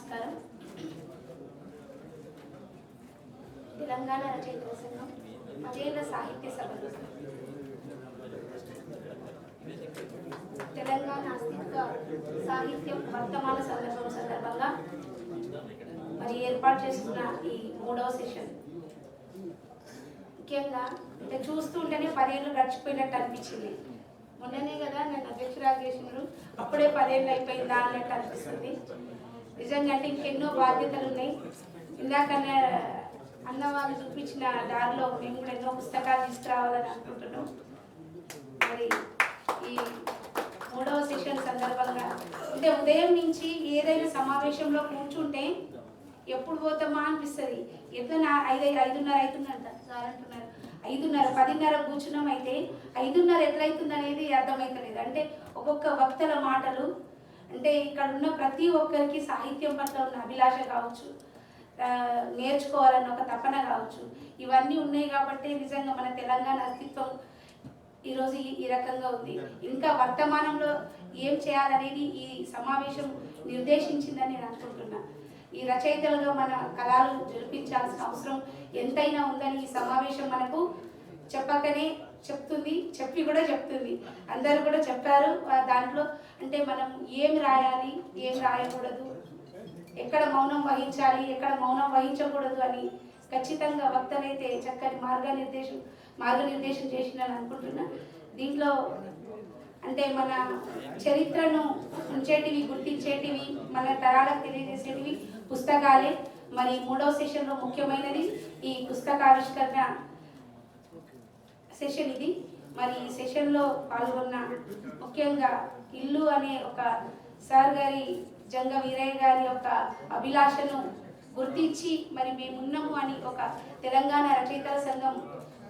నమస్కారం. తెలంగాణ రచయితల సంఘం పదేళ్ళ సాహిత్య సభలు తెలంగాణ అస్తిత్వ సాహిత్యం వర్తమాన సందర్భం సందర్భంగా మరి ఏర్పాటు చేసుకున్న ఈ మూడవ సెషన్ ముఖ్యంగా అంటే చూస్తుంటేనే పదేళ్ళు గడిచిపోయినట్టు అనిపించింది. మొన్ననే కదా నన్ను అధ్యక్షురాలు చేసినారు అప్పుడే పదేళ్ళు అయిపోయిందా అన్నట్టు అనిపిస్తుంది. నిజంగా అంటే ఇంకెన్నో బాధ్యతలు ఉన్నాయి ఇందాక అన్న- వాళ్ళు చూపించిన దారిలో మేము కూడా ఎన్నో పుస్తకాలు తీసుకురావాలని అనుకుంటున్నాం. మరి ఈ మూడవ సెషన్ సందర్భంగా అంటే ఉదయం నుంచి ఏదైనా సమావేశంలో కూర్చుంటే ఎప్పుడు పోతామా అనిపిస్తుంది. ఎట్లా నా ఐదు ఐదున్నర అవుతుందంట సార్ అంటున్నారు. ఐదున్నర పదిన్నర కూర్చున్నాం అయితే ఐదున్నర ఎట్లయితుంది అనేది అర్థమవుతలేదు అంటే ఒక్కొక్క వక్తల మాటలు అంటే ఇక్కడ ఉన్న ప్రతి ఒక్కరికి సాహిత్యం పట్ల ఉన్న అభిలాష కావచ్చు నేర్చుకోవాలన్న ఒక తపన కావచ్చు ఇవన్నీ ఉన్నాయి కాబట్టి నిజంగా మన తెలంగాణ అస్తిత్వం ఈరోజు ఈ ఈ రకంగా ఉంది. ఇంకా వర్తమానంలో ఏం చేయాలనేది ఈ సమావేశం నిర్దేశించిందని నేను అనుకుంటున్నా. ఈ రచయితలుగా మన కళలు జరిపించాల్సిన అవసరం ఎంతైనా ఉందని ఈ సమావేశం మనకు చెప్పకనే చెప్తుంది చెప్పి కూడా చెప్తుంది. అందరూ కూడా చెప్పారు దాంట్లో అంటే మనం ఏం రాయాలి ఏం రాయకూడదు ఎక్కడ మౌనం వహించాలి ఎక్కడ మౌనం వహించకూడదు అని ఖచ్చితంగా వక్తలైతే చక్కని మార్గనిర్దేశం మార్గనిర్దేశం చేసిందని అనుకుంటున్నా. దీంట్లో అంటే మన చరిత్రను ఉంచేటివి గుర్తించేటివి మన తరాలకు తెలియజేసేటివి పుస్తకాలే. మరి మూడవ సెషన్లో ముఖ్యమైనది ఈ పుస్తకావిష్కరణ సెషన్ ఇది. మరి ఈ సెషన్లో పాల్గొన్న ముఖ్యంగా ఇల్లు అనే ఒక సార్ గారి జంగ వీరయ్య గారి యొక్క అభిలాషను గుర్తించి మరి మేమున్నాము అని ఒక తెలంగాణ రచయితల సంఘం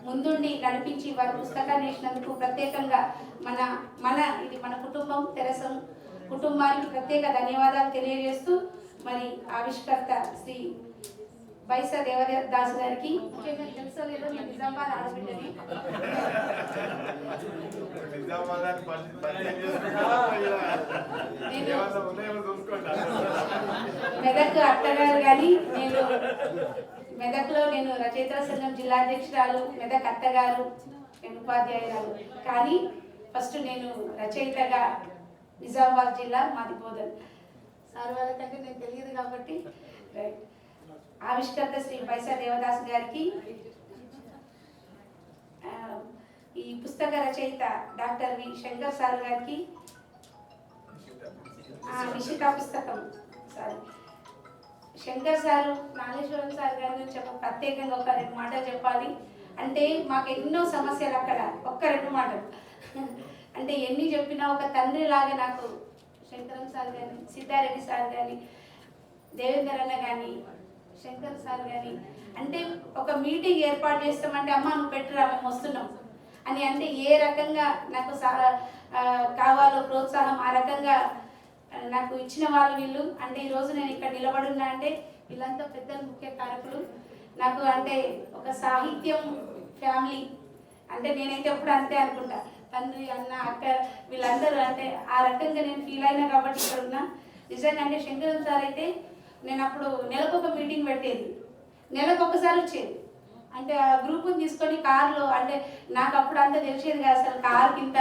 ముందుండి నడిపించి వారి పుస్తకాన్ని వేసినందుకు ప్రత్యేకంగా మన మన ఇది మన కుటుంబం తెరసం కుటుంబానికి ప్రత్యేక ధన్యవాదాలు తెలియజేస్తూ మరి ఆవిష్కర్త శ్రీ బైసా దేవదాస్ గారికి ముఖ్యంగా తెలుసో లేదో నేను నిజామాబాద్ ఆడబిడ్డని మెదక్ అత్తగారు కానీ నేను మెదక్లో నేను రచయితల సంఘం జిల్లా అధ్యక్షురాలు మెదక్ అత్తగారు నేను ఉపాధ్యాయురాలు. కానీ ఫస్ట్ నేను రచయితగా నిజామాబాద్ జిల్లా మాది బోధన్. సార్ వాళ్ళకంటే నేను తెలియదు కాబట్టి రైట్. ఆవిష్కర్త శ్రీ పైసా దేవదాస్ గారికి ఈ పుస్తక రచయిత డాక్టర్ వి శంకర్ సార్ గారికి నిషిత పుస్తకం sorry. Shankar sir Nageswaram sir గారి గురించి ప్రత్యేకంగా ఒక రెండు మాటలు చెప్పాలి. అంటే మాకు ఎన్నో సమస్యలు అక్కడ ఒక్క రెండు మాటలు. అంటే ఎన్ని చెప్పినా ఒక తండ్రి లాగా నాకు శంకరం సార్ కానీ సిద్ధారెడ్డి సార్ కానీ దేవేందర్ అన్న కానీ శంకర్ సార్ కానీ అంటే ఒక మీటింగ్ ఏర్పాటు చేస్తామంటే అమ్మ నువ్వు పెట్టరా మేము వస్తున్నాం. అని అంటే ఏ రకంగా నాకు కావాలో ప్రోత్సాహం ఆ రకంగా నాకు ఇచ్చిన వాళ్ళు వీళ్ళు. అంటే ఈరోజు నేను ఇక్కడ నిలబడున్నా అంటే వీళ్ళంతా పెద్ద ముఖ్య కారకులు. నాకు అంటే ఒక సాహిత్యం ఫ్యామిలీ. అంటే నేనైతే ఎప్పుడు అంతే అనుకుంటా. తండ్రి అన్న అక్క వీళ్ళందరూ అంటే ఆ రకంగా నేను ఫీల్ అయినా కాబట్టి ఇక్కడ ఉన్నా నిజంగా అంటే శంకరం సార్ అయితే నేను అప్పుడు నెలకు ఒక మీటింగ్ పెట్టేది. నెలకు ఒకసారి వచ్చేది. అంటే ఆ గ్రూప్ని తీసుకొని కార్లో అంటే నాకు అప్పుడు అంత తెలిసేది కాదు అసలు కార్కి ఇంత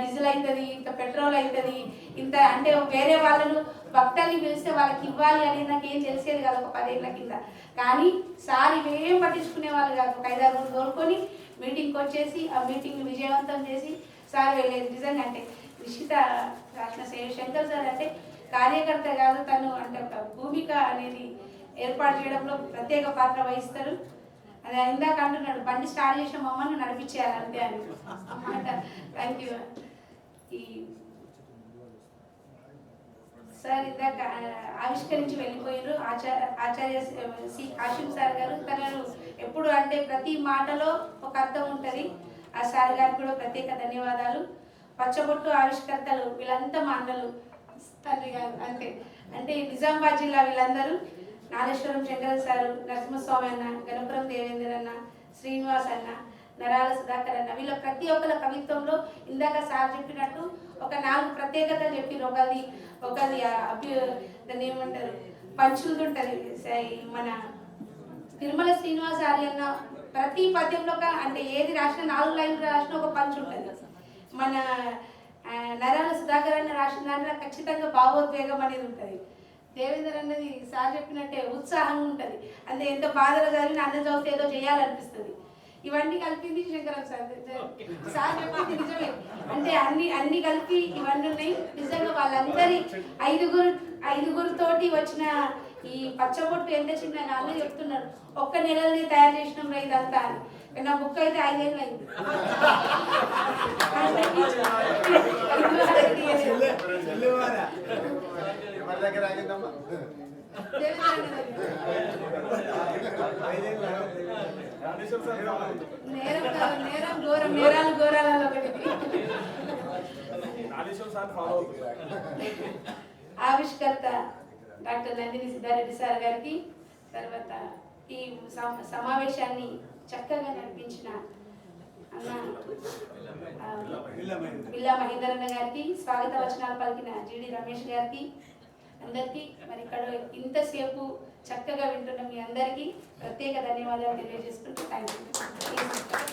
డీజిల్ అవుతుంది ఇంత పెట్రోల్ అవుతుంది ఇంత అంటే వేరే వాళ్ళను భక్తుల్ని పిలిస్తే వాళ్ళకి ఇవ్వాలి అనేది నాకు ఏం తెలిసేది కాదు ఒక పదేళ్ళ కింద. కానీ సార్ ఇవేం పట్టించుకునే వాళ్ళు కాదు. ఒక ఐదారు తోలుకొని మీటింగ్కి వచ్చేసి ఆ మీటింగ్ విజయవంతం చేసి సార్ వెళ్ళేది నిజంగా అంటే నిశ్చిత రాసిన శంకర్ సార్ అంటే కార్యకర్త కాదు తను అంటే ఒక భూమిక అనేది ఏర్పాటు చేయడంలో ప్రత్యేక పాత్ర వహిస్తారు. అది ఇందాక అంటున్నాడు బండి స్టార్ట్ చేసిన మమ్మల్ని నడిపించేయాలి అంతే అని. థ్యాంక్ యూ ఈ సార్ ఇందాక ఆవిష్కరించి వెళ్ళిపోయారు. ఆచార్య ఆచార్య సి కాశీం సార్ గారు. తనను ఎప్పుడు అంటే ప్రతి మాటలో ఒక అర్థం ఉంటుంది. ఆ సార్ గారికి కూడా ప్రత్యేక ధన్యవాదాలు. పచ్చబొట్టు ఆవిష్కర్తలు వీళ్ళంతా మా అన్నలు. తండ్రి గారు అంతే. అంటే నిజామాబాద్ జిల్లా వీళ్ళందరూ నాగేశ్వరం శంకర సారు నరసింహస్వామి అన్న గణపురం దేవేందర్ అన్న శ్రీనివాస్ అన్న నరాల సుధాకర్ అన్న వీళ్ళ ప్రతి ఒక్కరి కవిత్వంలో ఇందాక సార్ చెప్పినట్టు ఒక నాలుగు ప్రత్యేకతలు చెప్పిన ఒకది ఒకది అభ్యు దాన్ని ఏమంటారు? పంచులు ఉంటుంది మన తిరుమల శ్రీనివాస అన్న ప్రతి పద్యంలో అంటే ఏది రాసినా నాలుగు లైన్లు రాసినా ఒక పంచు ఉంటుంది మన నరాల సుధాకర్ అన్న రాసిన దాంట్లో ఖచ్చితంగా భావోద్వేగం అనేది ఉంటుంది. దేవేందర్ అన్నది సార్ చెప్పినట్టే ఉత్సాహంగా ఉంటుంది. అంటే ఎంత బాధలు చదివిన అన్న చదివితే ఏదో చేయాలనిపిస్తుంది. ఇవన్నీ కలిపింది శంకరం సార్. సార్ చెప్పింది నిజమే. అంటే అన్ని అన్ని కలిపి ఇవన్నీ ఉన్నాయి. నిజంగా వాళ్ళందరి ఐదుగురు ఐదుగురితోటి వచ్చిన ఈ పచ్చబొట్టు ఎంత చిన్న నాన్న చెప్తున్నారు. ఒక్క నెలనే తయారు చేసినాం రా ఇదంతా అని. నా బుక్ అయితే ఐదేళ్ళు అయింది. దగ్గర ఆగిందమ్మా నేరం కాదు, నేరం ఘోరం నేరాలు ఘోరాలలో ఒకటి. ఆవిష్కర్త డాక్టర్ నందిని సిద్ధారెడ్డి సార్ గారికి తర్వాత ఈ సమ- సమావేశాన్ని చక్కగా నడిపించిన అన్న బిల్లా మహేందర్ అన్న గారికి స్వాగత వచనాలు పలికిన జిడి రమేష్ గారికి అందరికీ మరి ఇక్కడ ఇంతసేపు చక్కగా వింటున్న మీ అందరికీ ప్రత్యేక ధన్యవాదాలు తెలియజేసుకుంటూ థ్యాంక్ యూ